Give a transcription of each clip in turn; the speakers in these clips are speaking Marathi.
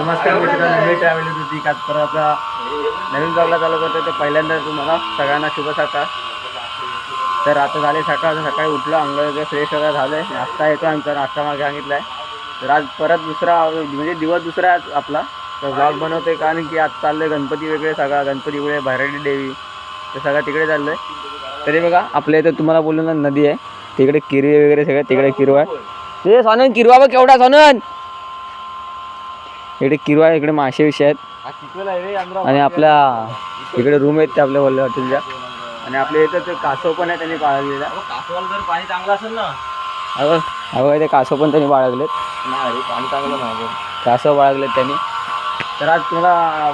नमस्कार मित्रांनो मी ट्रॅव्हल होती का तर आता नवीन ब्लॉगला चालू करतो तर पहिल्यांदा तुम्हाला सगळ्यांना शुभ सकाळ. तर आता झाले सकाळ सकाळी उठलो अंघोळ वगैरे फ्रेश वगैरे झालं आहे नाश्ता येतो आमचा नाश्ता मागे सांगितला आहे तर आज परत दुसरा म्हणजे दिवस दुसरा आहे आज आपला. तर ब्लॉग बनवतोय कारण की आज चाललं आहे गणपती वेगळे सगळा गणपती वेगळे भैरडी देवी ते सगळं तिकडे चाललं आहे तरी बघा आपल्या इथं तुम्हाला बोललो ना नदी आहे. तिकडे किरवे वगैरे सगळे तिकडे किरवा आहे. ते सोनन किरवा बघ केवढा सोनन. इकडे किरवा आहे, इकडे मासे विषय आहेत. आणि आपल्या इकडे रूम आहेत ते आपल्या वल्ले हॉटेलच्या. आणि आपल्या इथं ते कासव पण आहे त्यांनी बाळगलेला कासवाला जर पाणी चांगलं असेल ना. अगं अगं ते कासव पण त्यांनी बाळगलेत. नाही पाणी चांगलं नाही कासव बाळगलेत त्यांनी. तर आज तुम्हाला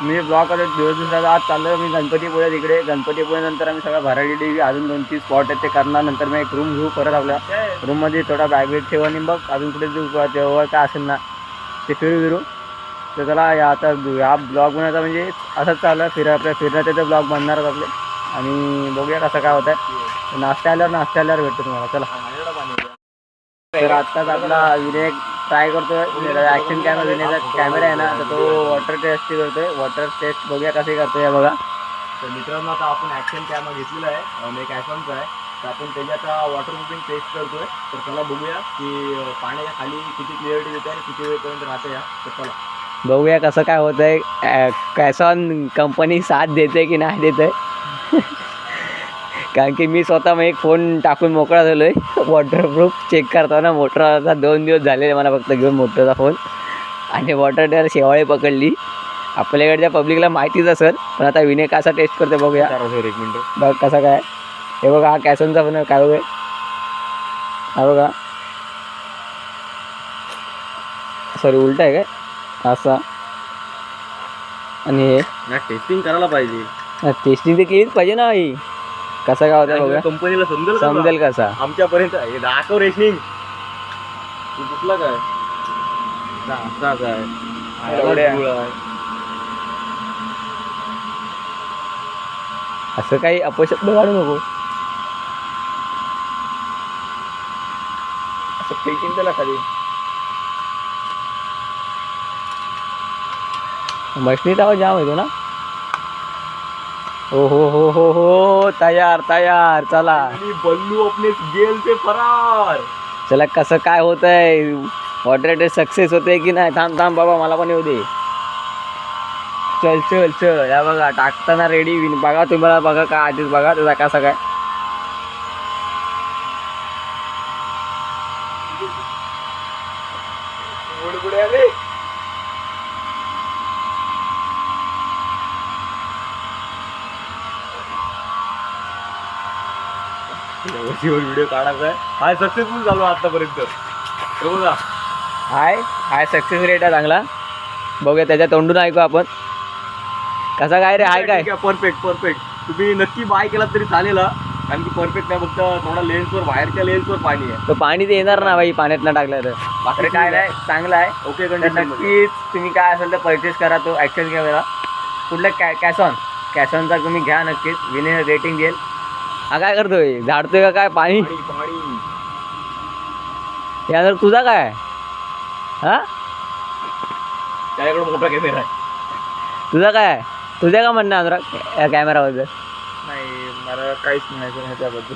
मी ब्लॉग करत दिवस दुसऱ्याचा आज चाललो मी गणपतीपुळे तिकडे गणपतीपुळे नंतर आम्ही सगळं भराडी देवी अजून दोन तीन स्पॉट आहेत ते करणार. नंतर मी एक रूम घेऊ परत आपल्या. रूममध्ये थोडा बॅग वेग ठेवा आणि बघ अजून कुठे तेव्हा काय असेल ना. ते फिरू फिरू तर त्याला या आता या ब्लॉग बनवायचा म्हणजे असंच चालू आहे. फिरा आपल्या फिरण्याचे ते ब्लॉग बनणारच आपले. आणि बघूया कसं काय होत आहे नाश्ता आल्यावर नाश्ता आल्यावर भेटतो तुम्हाला. चला. तर आत्ताच आपला विनायक ट्राय करतोय. ॲक्शन कॅमेरा विनायकचा कॅमेरा आहे ना तर तो वॉटर टेस्ट करतोय. वॉटर टेस्ट बघूया कसे करतोय बघा. तर मित्रांनो आता आपण ॲक्शन कॅमेरा घेतलेला आहे. अं, एक ॲसॉनचा आहे. तर आपण त्याच्यात वॉटर प्रूफिंग टेस्ट करतोय. तर चला बघूया की पाण्याच्या खाली किती क्लिअरिटी देते आणि किती वेळपर्यंत राहते या तर चला. बघूया कसं काय होत आहे कॅसॉन कंपनी साथ देते की नाही देते कारण की मी स्वतः मग एक फोन टाकून मोकळा झालो आहे वॉटरप्रूफ चेक करताना मोटरचा दोन दिवस झालेले मला फक्त घेऊन मोटरचा फोन आणि वॉटर ट्यार शेवाळे पकडली. आपल्याकडच्या पब्लिकला माहितीच असेल. पण आता विनय कसा टेस्ट करते बघूया सर एक मिनिट. बघ कसा काय. हे बघा हा कॅसनचा पण काय बघा हा बघा. सॉरी उलटा आहे काय? असा. आणि हे. टेस्टिंग करायला पाहिजे. टेस्टिंग तर केलीच पाहिजे ना आई. कसा काय होता बघा. कंपनीला समजेल का? समजेल कसा. आमच्यापर्यंत हे दाखव रेशनिंग तू कुठला काय? असा काय एवढे आहे. गुळ आहे. असं काही अपशब्द काढू नको. असं फेकीन त्याला खाली. मशनीत आवाज जाम येतो ना? हो हो हो हो हो तयार तयार चला. आणि बल्लू अपने जेल से फरार. चला कसं काय होत आहे वॉटर टेस्ट सक्सेस होते की नाही? थांब थांब बाबा मला पण येऊ दे. चल चल चल. या बघा टाकताना रेडी बघा तुम्हाला बघा का आधीच बघा त्याचा कसा काय पुढे आले व्हिडिओ काढायचा आहे. हा सक्सेसफुल झालो आतापर्यंत. बघा. हाय हाय सक्सेस रेट आहे चांगला. बघूया त्याच्या तोंडून ऐकू आपण. कसा काय रे? हाय काय? परफेक्ट परफेक्ट तुम्ही नक्की बाय केला तरी चालेल. कारण की परफेक्ट नाही फक्त थोडा लेन्सवर बाहेरच्या लेन्सवर पाणी आहे. तो पाणी ते येणार ना बाई पाण्यात ना टाकलं तर. बाकी काय नाही चांगला आहे. ओके तर नक्कीच तुम्ही काय असेल तर परचेस करा तो ॲक्शन कॅमेरा कुठला कॅ कॅसॉन कॅसॉनचा तुम्ही घ्या नक्कीच. विने रेटिंग देईल. हा काय करतोय? झाडतोय का काय? पाणी? यानंतर तुझा काय? हा? त्याच्याकडे मोठा कॅमेरा आहे. तुझा काय? तुझ्या का म्हणणं अनुराग या कॅमेराबद्दल? नाही मला काहीच म्हणायचं नाही त्याबद्दल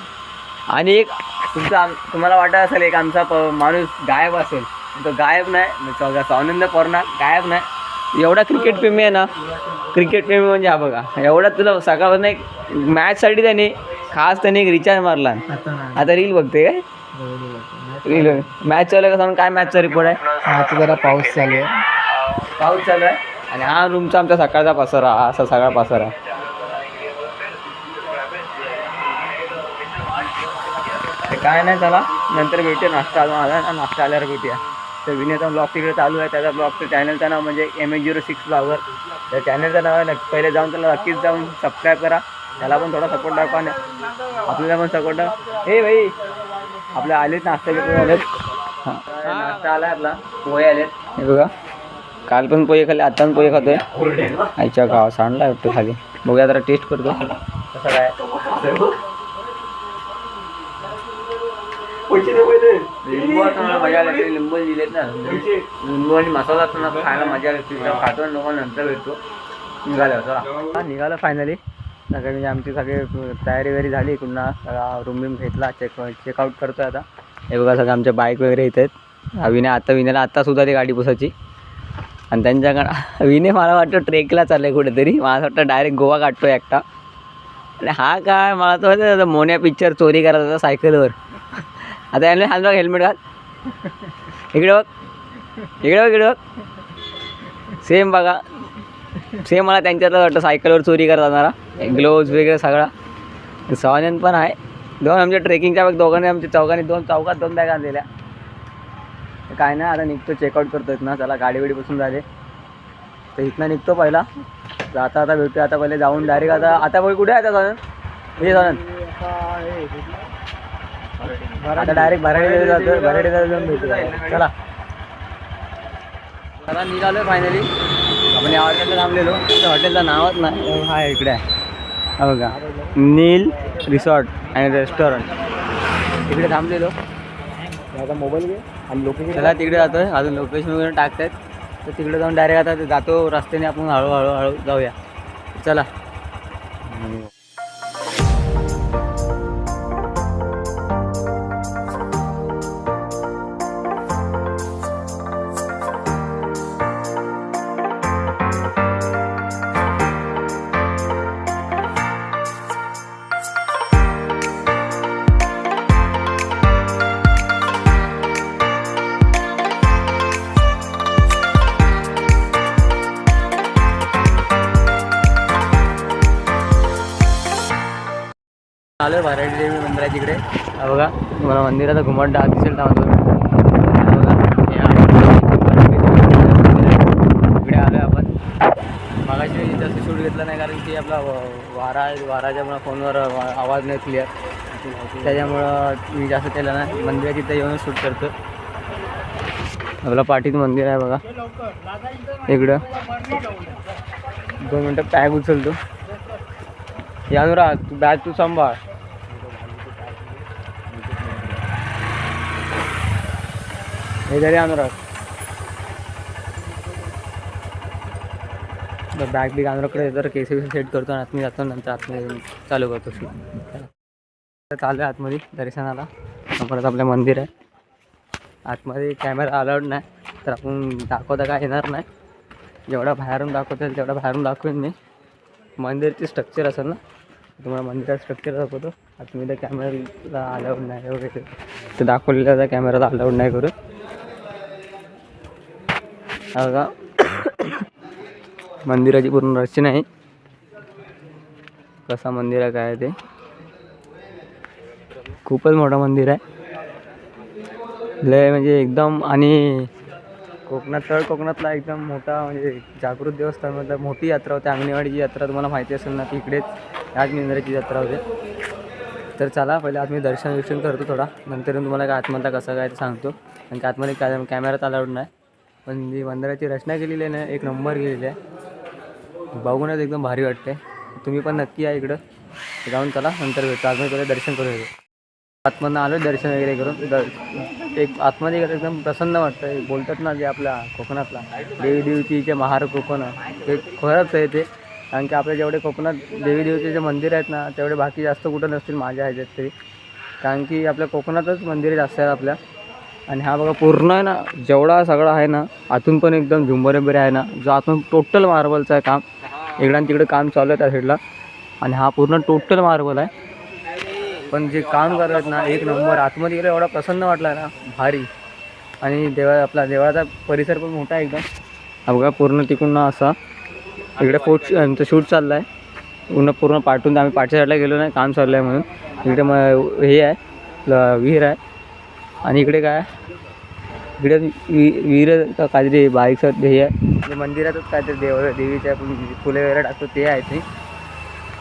आणि एक तुमचा तुम्हाला वाटत असेल एक आमचा प माणूस गायब असेल. तो गायब नाही आनंद पौर्णा गायब नाही. एवढा क्रिकेट प्रेमी आहे ना? क्रिकेट प्रेमी म्हणजे हा बघा. एवढा तुला सकाळपासून एक मॅचसाठी त्याने खास त्याने एक रिचार्ज मारला. आता रील बघते काय? रील मॅच चालू आहे का सांग काय मॅचचा रिपोर्ट आहे? आता जरा पाऊस चालू आहे. पाऊस चालू आहे? आणि हा रूमचा आमचा सकाळचा पसारा हा असा सगळा पसारा ते काय नाही चला. नंतर भेटूया. नाश्ता अजून आला ना नाश्ता आल्यावर भेटूया. तर विनयचा ब्लॉग तिकडे चालू आहे. त्याचा ब्लॉगचं चॅनलचं नाव म्हणजे M A zero six blogger त्या चॅनलचं नाव आहे नक्की पहिले जाऊन त्याला नक्कीच जाऊन सबस्क्राईब करा. त्याला पण थोडा सपोर्ट दाखवा आणि आपल्याला पण सपोर्ट हे भाई आपल्या आलेत नाश्ता घेऊन आलेत. हां. नाश्ता आला आपला. पोहे आलेत. हे बघा काल पण पोहे खाल्ले आता पण पोहे खातोय. आईच्या गावा सांडला वाटतं खाली. बघूया जरा टेस्ट करतो. कसं काय? लिंबू असताना मजा आली. लिंबू दिलेत ना. लिंबू आणि मसाला असताना खायला मजा आली. खातो आणि नंतर भेटतो. निघालं निघालं फायनली सगळे म्हणजे आमची सगळी तयारी वगैरे झाली पुन्हा सगळा रूम बिम घेतला चेक चेकआउट करतो आहे आता. हे बघा सगळं आमच्या बाईक वगैरे इथे आहेत विने आता विनेला आत्तासुद्धा ती गाडी पुसायची. आणि त्यांच्याकडं विने मला वाटतं ट्रेकला चाललं आहे कुठेतरी. मला असं वाटतं डायरेक्ट गोवा काढतो आहे एकटा. आणि हा काय मला तर माहिती मोन्या पिक्चर चोरी करायचा होता सायकलवर. आता याने हात बघ हेल्मेट घाल. इकडे बघ. इकडे बघ इकडे बघ. सेम बघा. सेम मला त्यांच्यातलं वाटतं सायकलवर चोरी करत जाणारा ग्लोव्ज वगैरे सगळा. सवान्यान पण आहे. दोन आमच्या ट्रेकिंगच्या बघ दोघांनी आमच्या चौघांनी दोन चौकात दोन बॅग आणलेल्या. काय नाही आता निघतो चेकआउट करतोय ना चला गाडी बिडी बसून झाले तर इथनं निघतो पहिला. तर आता आता भेटतो आता पहिले जाऊन डायरेक्ट आता आता पहिले कुठे आहे आता जाणं म्हणजे जाणं आता डायरेक्ट भराडी जातो भराडी जाऊन भेटतो चला. आता निघालो फायनली आपण या हॉटेलला थांबलेलो त्या हॉटेलचं नावच नाही. हा इकडे आहे. हा बघा. Neel resort and restaurant. इकडे थांबलेलो आता मोबाईल घे आणि लोकेशन चला तिकडे जातोय. अजून लोकेशन वगैरे टाकतायत. तर तिकडे जाऊन डायरेक्ट आता जातो. रस्त्याने आपण हळूहळू हळू जाऊया. चला. मंदिराचा घुमट डाग दिसेल त्यामधून इकडे आलो आहे आपण. मागाशी जास्त शूट घेतलं नाही कारण की आपला वारा आहे. वाराच्यामुळं फोनवर आवाज नाही क्लिअर त्याच्यामुळं मी जास्त केलं नाही. मंदिरात तिथे येऊन शूट करतो आपला पाठीत मंदिर आहे बघा. इकडं. दोन मिनटं बॅग उचलतो. या बॅग तू सांभाळ. हे जरी अनुराग तर बॅग बिग अनुरागकडे जर केस बिस सेट करतो आणि आतमध्ये जातो नंतर आतमध्ये चालू करतो तर चालू आहे आतमध्ये दर्शनाला. परत आपलं मंदिर आहे. आतमध्ये कॅमेरा अलाउड नाही. तर आपण दाखवता काय येणार नाही. जेवढा बाहेरून दाखवता येईल तेवढा बाहेरून दाखवेन मी. मंदिरचे स्ट्रक्चर असेल ना तुम्हाला मंदिराचं स्ट्रक्चर दाखवतो. आतमध्ये कॅमेराला अलाउड नाही वगैरे. ते दाखवलेलं त्या कॅमेराला अलाउड नाही करू. बघा मंदिराची पूर्ण रचना आहे कसा मंदिर आहे काय ते खूपच मोठं मंदिर आहे लय म्हणजे एकदम आणि कोकणात तळ कोकणातला एकदम मोठा म्हणजे जागृत देवस्थान मतलब मोठी यात्रा होते अंगणेवाडीची यात्रा तुम्हाला माहिती असेल ना ती इकडेच ह्याच मंदिराची यात्रा होते तर चला पहिले आत मी दर्शन विर्शन करतो थोडा नंतर तुम्हाला काय आतमधला कसं काय ते सांगतो कारण की आतमध्ये काय कॅमेरात अलाउड नाही पण जी मंदिराची रचना केलेली आहे ना एक नंबर केलेली आहे. बघूनच एकदम भारी वाटते तुम्ही पण नक्की या इकडं. जाऊन चला नंतर भेटतो आतमध्ये पहिले दर्शन करू येतो आतमधनं आलो दर्शन वगैरे करून. द एक आतमध्ये एकदम प्रसन्न वाटतं बोलतात ना जे आपल्या कोकणातला देवी देवतीचे महार कोकण. ते खरंच आहे ते. कारण की आपल्या जेवढे कोकणात देवी देवतीचे मंदिर आहेत ना तेवढे बाकी जास्त कुठं नसतील माझ्या ह्याच्यात तरी. कारण की आपल्या कोकणातच मंदिरे जास्त आहेत आपल्या. आणि हा बघा पूर्ण आहे ना जेवढा सगळा आहे ना आतून पण एकदम झुंबर वगैरे आहे ना जो आतून टोटल मार्बलचं आहे काम. इकडं आणि तिकडं काम चालू आहे त्या साईडला आणि हा पूर्ण टोटल मार्बल आहे. पण जे काम करत ना एक नंबर. आतमध्ये गेलं एवढा प्रसन्न वाटला ना भारी. आणि देवा आपला देवाचा परिसर पण मोठा आहे एकदम. हा बघा पूर्ण तिकडून ना असा इकडे फोट आमचं शूट चाललं आहे पूर्ण पूर्ण पाठवून आम्ही पाठच्या साईडला गेलो नाही काम चाललं आहे म्हणून. इकडे मग हे आहे विहीर आहे. आणि इकडे काय? इकडे वि विहीर का काहीतरी बाईकचं हे आहे. जे मंदिरातच काहीतरी देव देवीच्या फुले वगैरे टाकतो ते आहे ते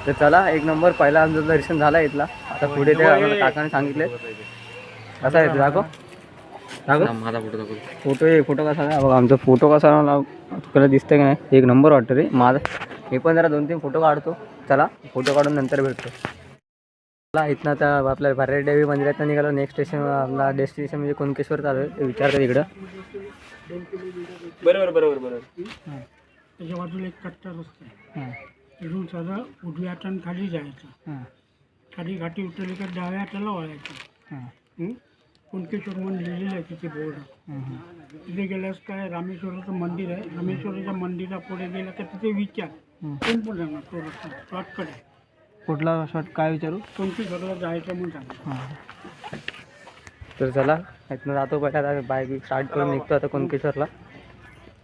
तर चला एक नंबर पहिला आमचं दर्शन झाला इथला. आता पुढे ते आम्हाला काकाने सांगितले कसा आहे ते दाखव. दाखव माझा फोटो फोटो हे फोटो कसा आहे? बघा आमचा फोटो कसा आला तुला दिसतंय का नाही? एक नंबर वाटतं रे. माझा मी पण जरा दोन तीन फोटो काढतो. चला फोटो काढून नंतर भेटतो. मला इथनं आता आपल्या भरारी देवी मंदिरात निघालो. नेक्स्ट स्टेशन आपला डेस्टिनेशन म्हणजे कुणकेश्वर चालू आहे विचारतो तिकडं बरोबर बरोबर बरोबर. त्याच्या बाजूला एक कट्टा रस्ता आहे. तिथून साधं उजव्या हातानं खाली जायचं. खाली घाटी उतरली का डाव्या हाताला वळायचं. हं? कुणकेश्वर म्हणून लिहिलेलं आहे तिथे बोर्ड. तिथे गेल्यास काय रामेश्वराचं मंदिर आहे. रामेश्वराच्या मंदिरा पुढे गेलं तर तिथे विचार. कोण पण जाणार तो रस्ता? शॉर्टकट आहे. कुठला शॉट काय विचारू? कुणकेश्वरला जायचं म्हणून सांगा तर चला इथनं जातो पहिला आता बाईक स्टार्ट करून निघतो आता कुणकेश्वरला.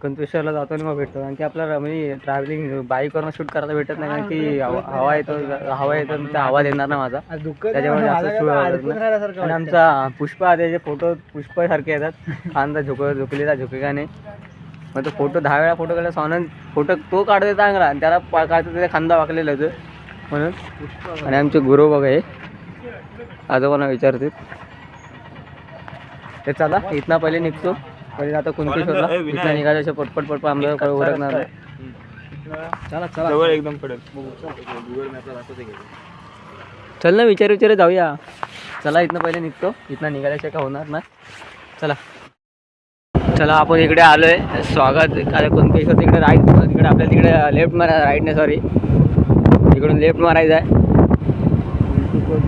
कुणकेश्वरला जातो आणि मग भेटतो कारण की आपल्याला म्हणजे ट्रॅव्हलिंग बाईकवरनं शूट करायला भेटत नाही कारण की हवा हवा येतो हवा येतो आणि त्या आवाज येणार ना माझा. त्याच्यामुळे जास्त shoot आवडत नाही. आणि आमचा पुष्पा त्याचे फोटो पुष्पासारखे येतात. खांदा झोक झोकलेला झोकेगा नाही मग तो फोटो दहा वेळा फोटो काढला सोनन फोटो तो काढतो चांगला आणि त्याला पा- काढतो त्याचा खांदा वाकलेला होतो म्हणून. आणि आमचे गुरु बघा हे. आजोबांना विचारते ते चला इथनं पहिले निघतो. पहिले आता कुणकेश्वरला इथनं निघाल्याच्या पटपट पटपट काही ओळखणार नाही. चला चला. एकदम. चल ना विचार विचार जाऊया. चला इथनं पहिले निघतो. इथनं निघाल्याशिवाय का होणार ना चला. चला आपण इकडे आलोय. स्वागत. आता कुणकेश्वर तिकडे राईट तिकडे आपल्याला तिकडे लेफ्ट मारा राईट नाही सॉरी इकडून लेफ्ट मारायचं आहे.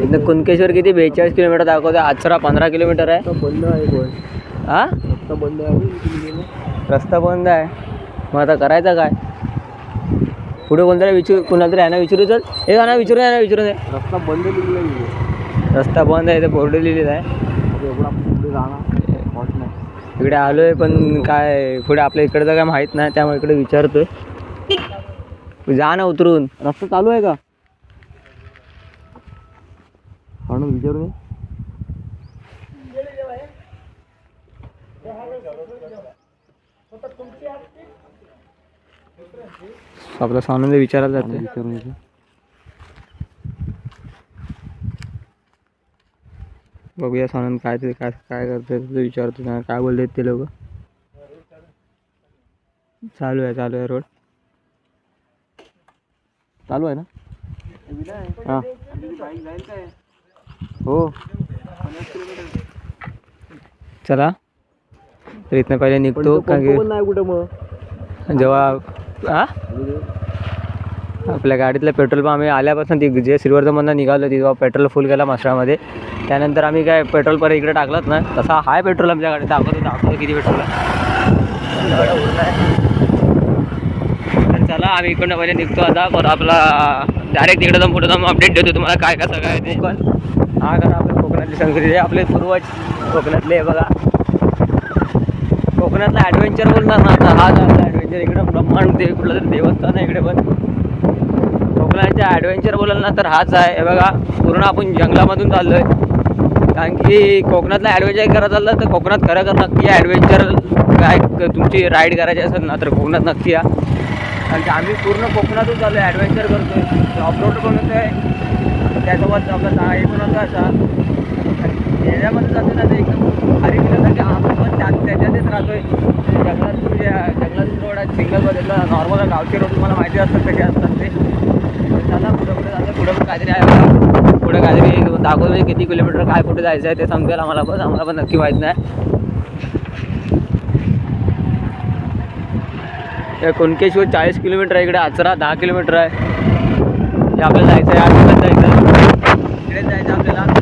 इथं कुणकेश्वर किती? बेचाळीस किलोमीटर दाखवतं आचरा पंधरा किलोमीटर आहे. बंद आहे हां? रस्ता बंद आहे. रस्ता बंद आहे मग आता करायचं काय? पुढे कोणतरी विचारू कुणाला तरी यांना विचारू चल. हे गाणं विचारून यांना विचारून दे रस्ता बंद लिहिलेला रस्ता बंद आहे ते बोर्ड लिहिलेला आहे. एवढा पुढे जाणार हॉट पण काय पुढे आपल्या इकडचं काय माहीत नाही त्यामुळे इकडे विचारतो आहे जा ना उतरून. रस्ता चालू आहे का? म्हणून विचारू दे. आपला सानंद विचारायला जाते विचारून बघूया सानंद काय ते काय काय करते विचारतो काय बोलले ते लोक? चालू आहे चालू आहे रोड. चालू आहे ना? हां. हो. चला. तर इथनं पहिले निघतो कारण की नाही कुठं मग. जेव्हा हा आपल्या गाडीतलं पेट्रोल पंप आम्ही आल्यापासून ती जे श्रीवर्धनमधनं निघालो तेव्हा पेट्रोल फुल केला मसरामध्ये त्यानंतर आम्ही काय पेट्रोल परत इकडे टाकलंच ना तसा हाय पेट्रोल आमच्या गाडीत दाखवतो दाखवतो किती पेट्रोल आहे. आम्ही इकडनं पहिले निघतो आता. परत आपला डायरेक्ट तिकडे जाऊन पुढे जाऊन अपडेट देतो तुम्हाला काय कसं काय ते. पण हा करा आपल्या कोकणातली संस्कृती. आपले पूर्वज कोकणातले बघा. कोकणातला ॲडव्हेंचर बोलणार ना आता. हा झाला ॲडव्हेंचर इकडं ब्रह्मांड देव कुठलं तरी देवस्थान आहे इकडे पण. कोकणाच्या ॲडव्हेंचर बोलाल ना तर हाच आहे. हे बघा पूर्ण आपण जंगलामधून चाललो आहे कारण की कोकणातला ॲडव्हेंचर करायचं झालं तर कोकणात खरं कर नक्की ॲडव्हेंचर काय तुमची राईड करायची असेल ना तर कोकणात नक्की या. कारण की आम्ही पूर्ण कोकणातून चालू आहे ॲडव्हेंचर आहे ऑफरोड पण होतो आहे त्यासोबत आपला सा- हे पण होतं असा एरियामध्ये जातो ना ते एकदम भारी केलं कारण की पण त्या त्याच्यातच राहतोय. जंगलात म्हणजे जंगलातून रोड आहे सिंगल नॉर्मल गावचे रोड तुम्हाला माहिती असतात कसे असतात ते. चला पुढं पुढे जातं पुढं पण काहीतरी आहे. पुढं काहीतरी दाखवतो किती किलोमीटर काय कुठे जायचं आहे ते समजेल आम्हाला पण. आम्हाला पण नक्की माहीत नाही. या कुणकेश्वर चाळीस किलोमीटर आहे इकडे आचरा दहा किलोमीटर आहे. हे आपल्याला जायचं आहे आठ जायचं आहे इकडे जायचं आपल्याला.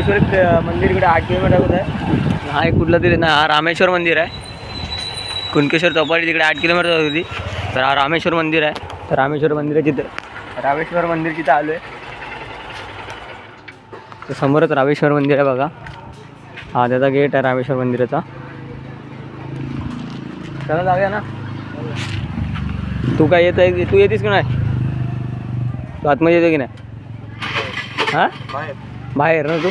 क- मंदिर इकडे आठ किलोमीटर होत आहे. हा एक कुठलं तरी ना हा रामेश्वर मंदिर आहे. कुणकेश्वर चौपाटी तिकडे आठ किलोमीटर होती तर हा रामेश्वर मंदिर आहे. तर रामेश्वर मंदिराची तर रामेश्वर मंदिर तिथं आलो आहे तर समोरच रामेश्वर मंदिर आहे बघा. हा त्याचा गेट आहे रामेश्वर मंदिराचा. चला जाऊया ना. तू काय येत आहे तू येतेस की नाही? तू आतमध्ये येतो की नाही? हां? बाहेर ना तू?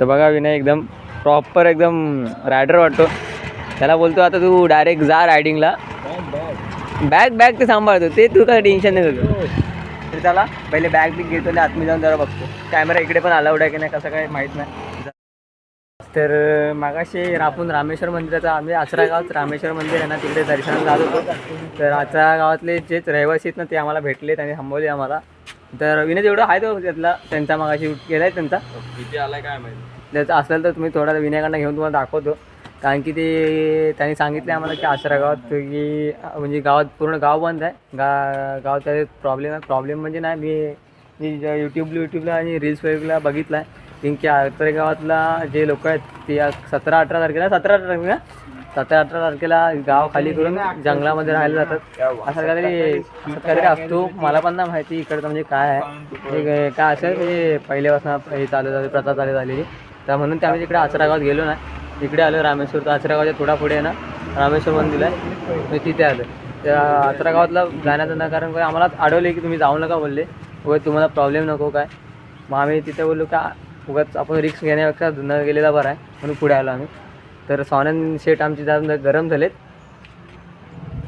तर बघा विनय एकदम प्रॉपर एकदम रायडर वाटतो. त्याला बोलतो आता तू डायरेक्ट जा रायडिंगला बॅग बॅग ते सांभाळतो. ते तू काय टेन्शन नाही घेतो तर त्याला पहिले बॅग बिग घेतो आणि आतमध्ये जाऊन जरा बघतो. कॅमेरा इकडे पण अलाउड आहे की नाही कसं काय माहीत नाही. तर मागाशी आपण रामेश्वर मंदिराचा आम्ही आचरा गावात रामेश्वर मंदिर आहे ना तिकडे दर्शनाला जात होतो. तर आचरा गावातले जेच रहिवासी आहेत ना ते आम्हाला भेटले त्यांनी थांबवले आम्हाला. तर विनय जेवढं आहे तो त्यातला. त्यांचा मागाशी केला आहे त्यांचा. किती आलाय काय माहिती? त्याचं असेल तर तुम्ही थोडा विनयाकडनं घेऊन तुम्हाला दाखवतो. कारण की ते त्यांनी सांगितले आम्हाला की आसरा गावात की म्हणजे गावात पूर्ण गाव बंद आहे. गा गावात प्रॉब्लेम आहे प्रॉब्लेम म्हणजे नाही. मी मी यूट्यूब यूट्यूबला आणि रील्स वेगला बघितला आहे कारण की आसरा गावातला जे लोक आहेत ते सतरा अठरा तारखेला सतरा अठरा तारखेला सतरा अठरा तारखेला गाव खाली करून जंगलामध्ये राहायला जातात असं काहीतरी काहीतरी असतो. मला पण ना माहिती इकडचं म्हणजे काय आहे. म्हणजे काय असेल म्हणजे पहिल्यापासून हे चालू झाले प्रथा चालू झालेली. तर म्हणून ते आम्ही आचरागावात गेलो नाही इकडे आलो रामेश्वर. तर आचरागावच्या थोडा पुढे आहे ना. रामेश्वर मंदिर आहे. मी तिथे आलो. त्या आचरा गावातला जाण्याचं ना कारण काय आम्हाला आढळले की तुम्ही जाऊ नका बोलले. व तुम्हाला प्रॉब्लेम नको काय. मग आम्ही तिथे बोललो का उगाच आपण रिक्स घेण्यापेक्षा न गेलेला बरा आहे. म्हणून पुढे आलो आम्ही. तर सोनन शेट आमची जरा गरम झालेत.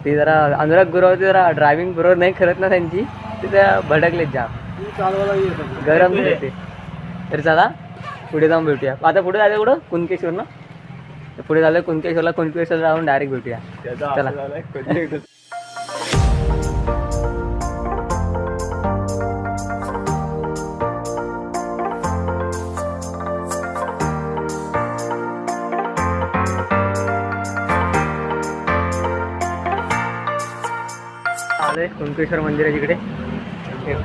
ते जरा अनुराग गुरुवर ते जरा ड्रायव्हिंग बरोबर नाही करत ना त्यांची. ते त्या भडकलेत जाम. गरम झाले ते. तर चला पुढे जाऊन भेटूया. आता पुढे जायचं कुठं? कुणकेश्वर ना पुढे झालं कुणकेश्वरला कुणकेश्वरला जाऊन डायरेक्ट भेटूया. चला. असं आलोय कुणकेश्वर मंदिर आहे तिकडे.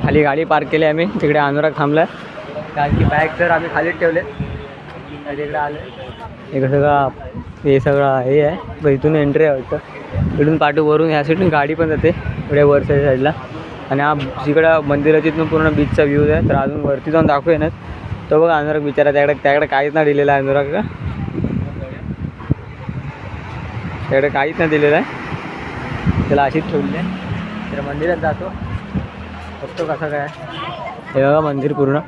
खाली गाडी पार्क केली आम्ही. तिकडे अनुराग थांबला कारण की बॅग तर आम्ही खालीच ठेवले तिकडे आलो इकडे सगळं हे सगळं हे आहे. इथून एंट्री आहे वाटतं. इथून पाठू वरून ह्या साईडून गाडी पण जाते. इकडे वरच्या साईडला आणि हा जिकडं मंदिराच्या इथून पूर्ण बीचचा व्ह्यू आहे. तर अजून वरती जाऊन दाखवूया ना तो बघा अनुराग बिचारा त्याकडे त्याकडे काहीच नाही दिलेलं आहे अनुराग. का त्याकडे काहीच नाही दिलेलं आहे. त्याला अशीच ठेवली आहे. तर मंदिरात जातो. बघतो कसं काय. हे बघा मंदिर पूर्ण.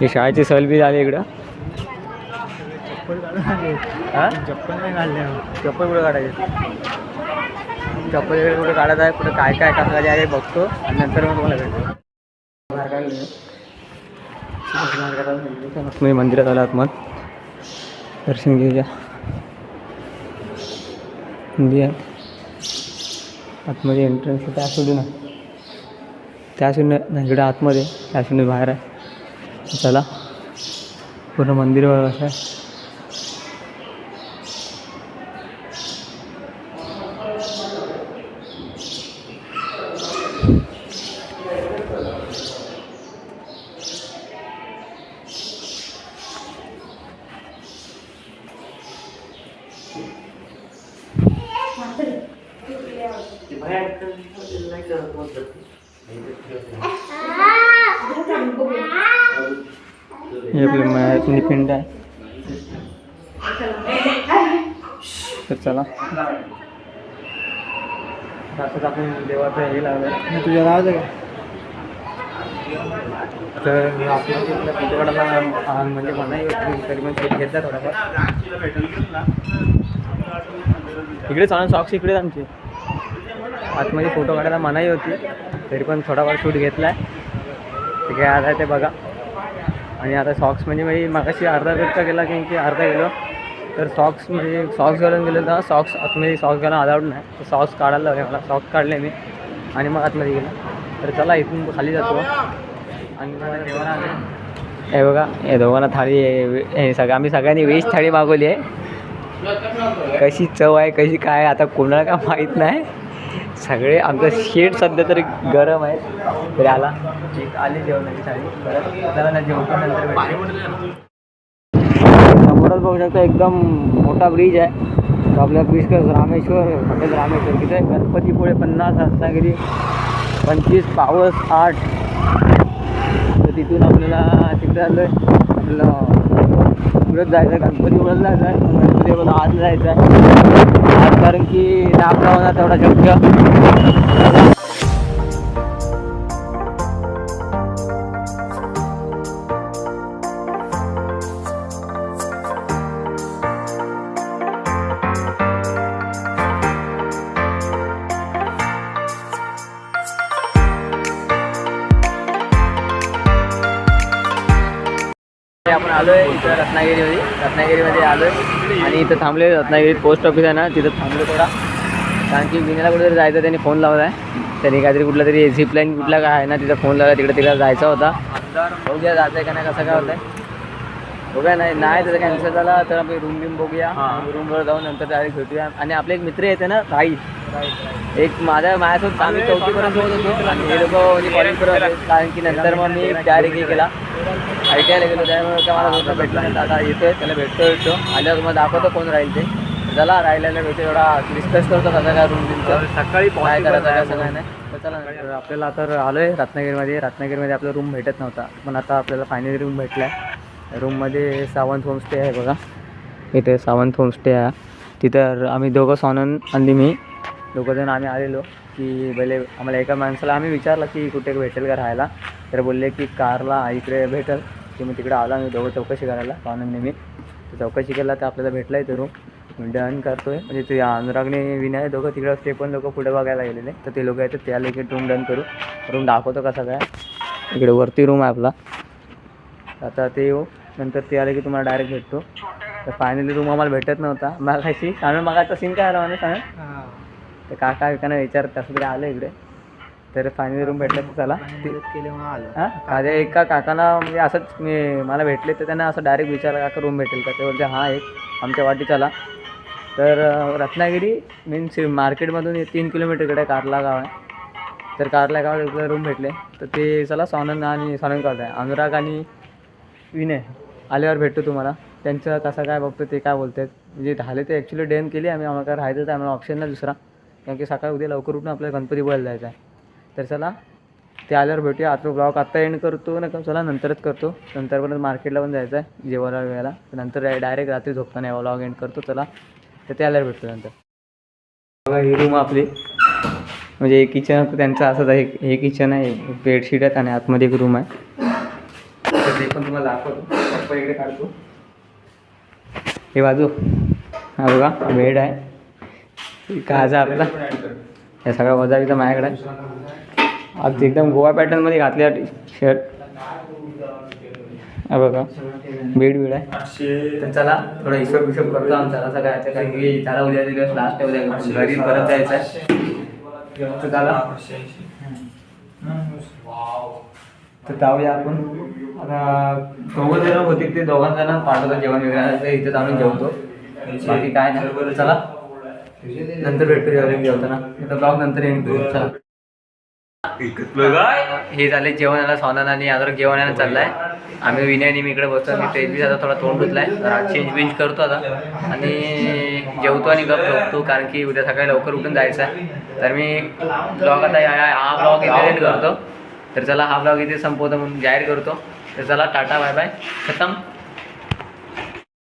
ही शाळेची सहल बी झाली इकडं. हा? चप्पल नाही घालले चप्पल कुठं काढायचे? चप्पल वगैरे कुठं काढत आहे कुठं काय काय कसं काय आहे बघतो. आणि नंतर मग तुम्हाला भेटतो. मी मंदिरात आलो आतमत दर्शन घेऊया. आतमध्ये एंट्रन्स त्या सोडून त्या शून्य नाही इकडे आतमध्ये त्या शून्य बाहेर आहे. चला. पूर्ण मंदिर बघा आहे हे आपलं मयातली पिंड आहे तर चला असंच आपण देवाचं हे लावलं तुझ्या गावाचं का तर आपल्या तिथल्या फोटोकाढायला म्हणजे मनाही होती तरी पण शेट घेतला थोडाफार. इकडे चालून सॉक्स इकडेच आमचे. आतमध्ये फोटो काढायला मनाई होती तरी पण थोडाफार शूट घेतला आहे ते काय आता ते बघा. आणि आता सॉक्स म्हणजे मी मागाशी अर्धा गट्टा गेला की अर्धा गेलो तर सॉक्स म्हणजे सॉक्स घालून गेलो तर सॉक्स आतमध्ये सॉक्स घालून अलाउड नाही. तर सॉक्स काढायला लावले मला. सॉक्स काढले मी आणि मग आतमध्ये गेलो. तर चला इथून खाली जातो. आणि मग. हे बघा हे दोघांना थाळी. हे सगळं आम्ही सगळ्यांनी व्हेज थाळी मागवली आहे. कशी चव आहे कशी काय आता कोणाला काय माहीत नाही. सगळे आमचं शेड सध्या तरी गरम आहे. तरी आला एक आली जेवणाची साडी परत. समोरच बघू शकतो एकदम मोठा ब्रिज आहे. आपल्या ब्रिज रामेश्वर हॉटेल रामेश्वर तिथे. गणपतीपुळे पन्नास रत्नागिरी पंचवीस पावस आठ. तर तिथून आपल्याला तिकडे आलं आपल्याला पुढे जायचं आहे गणपतीपुळेला जायचं आहे गणपतीपुळेला आज जायचं आहे आज कारण की नाप लावणार तेवढा शक्य. रत्नागिरीमध्ये. रत्नागिरीमध्ये आलोय. आणि इथं थांबले रत्नागिरीत पोस्ट ऑफिस आहे ना तिथं थांबलो थोडा. कारण की विण्याला कुठेतरी जायचं त्यांनी फोन लावला आहे त्यांनी काहीतरी कुठला तरी झिप लाईन कुठला काय आहे ना तिथं फोन लावला तिकडे तिकडे जायचा होता. बघूया जायचं आहे का नाही कसं काय होतंय. बघूया नाही नाही त्याचा कॅन्सल झाला तर आपण रूम बिम बघूया. रूमवर जाऊन नंतर डायरेक्ट भेटूया. आणि आपले एक मित्र येते ना राई एक माझ्या माझ्यासोबत आम्ही चौथीपर्यंत होत होतो. आणि हे लोक म्हणजे करत होते. कारण की नंतर मग मी डायरेक्ट हे केला. आय टी आयला गेलो त्यामुळे काय मला दोस्त भेटला नाही. आता येतोय त्याला भेटतो भेटतो आल्यावर मग दाखवतो कोण राहील ते. चला राहिलेला भेटतो एवढा डिस्कस करतो कसं काय रूम बिमचं सकाळी काय करायचं काय सगळं नाही. तर चला. तर आपल्याला आता आलोय रत्नागिरीमध्ये. रत्नागिरीमध्ये आपला रूम भेटत नव्हता पण आता आपल्याला फायनली रूम भेटला आहे रूममध्ये सावंत होमस्टे आहे बघा. इथे सावंत होमस्टे आहे. तिथं आम्ही दोघं सोनन आणि मी दोघंजण आम्ही आलेलो. की पहिले आम्हाला एका माणसाला आम्ही विचारलं की कुठे भेटेल का राहायला तर बोलले की कारला इकडे भेटेल. की मग तिकडे आला आम्ही दोघं चौकशी करायला पाहुण्यांनी मी चौकशी केला तर आपल्याला भेटला आहे तो रूम डन करतोय. म्हणजे ते अनुरागने विनय दोघं तिकडं ते पण लोक पुढे बघायला गेलेले. तर ते लोक येतात त्या लगेच रूम डन करू. रूम दाखवतो कसा काय. इकडे वरती रूम आहे आपला. आता ते येऊ. नंतर ते आले की तुम्हाला डायरेक्ट भेटतो. तर फायनली रूम आम्हाला भेटत नव्हता. मग कशी कारण मग आता सीन काय आला मला सांग तर काका विकाना विचार कसं तरी आलं इकडे. तर फायनली रूम भेटलं तर चला. हां? माझ्या एका काकांना म्हणजे असंच मी मला भेटले तर त्यांना असं डायरेक्ट विचारलं काका रूम भेटेल का? ते बोलते हां एक आमच्या वाटी चला. तर रत्नागिरी मीन्स मार्केटमधून तीन किलोमीटरकडे कारला गाव आहे. तर कारला गावात रूम भेटले. तर ते चला सोनन आणि सोनन करत आहे. अनुराग आणि विनय आल्यावर भेटतो तुम्हाला. त्यांचं कसं काय बघतो ते काय बोलतात. म्हणजे झाले ते ॲक्च्युली डेन केली. आम्ही आम्हाला काय राहायचं आहे आम्हाला ऑप्शन नाही दुसरा. कारण की सकाळी उद्या लवकर उठून आपल्याला गणपती बोलायला जायचं आहे. तर चला ते आल्यावर भेटूया. आता ब्लॉग आत्ता एंड करतो ना चला नंतरच करतो. नंतर मार्केटला पण जायचं आहे जेवायला वेळेला नंतर डायरेक्ट रात्री झोपताना ब्लॉग एंड करतो. चला तर ते आल्यावर भेटतो नंतर. बघा ही रूम आपली. म्हणजे एक किचन त्यांचं असंच आहे. हे किचन आहे बेडशीट आहेत आणि आतमध्ये एक रूम आहे. तर ते पण तुम्हाला दाखवतो. पप्पा इकडे काढतो. हे बाजू. हा बघा बेड आहे. काजा आपला या सगळ्या वजा इथं माझ्याकडे. आहे. आज एकदम गोवा पॅटर्नमध्ये घातल्या शर्ट हा बघा. बेड बीड आहे. तर चला थोडं हिशोब हिशोब करतो आमचा. असं काय की त्याला उद्या दिवस लास्ट आहे उद्या घरी परत जायचं आहे. तर चला. तर जाऊया आपण. आता दोघं जण होते ते दोघां जण पाठवतो जेवण वगैरे. इथं जाऊन जेवतो. बाकी काय नाही. तर चला. नंतर भेटतो जेवण जेवताना आता ब्लॉग नंतर हे झाले जेवणाला सोनान आणि आता जेवणाला चाललाय. आम्ही विनय आणि मी इकडे बसतो. आणि तेजवी आता थोडा तोंड धुतलाय. चेंज बिंज करतो आता. आणि जेवतो आणि गप झोपतो कारण की उद्या सकाळी लवकर उठून जायचं आहे. तर मी ब्लॉग आता हा ब्लॉग इथे करतो. तर चला हा ब्लॉग इथे संपवतो म्हणून जाहीर करतो. तर चला टाटा बाय बाय खतम.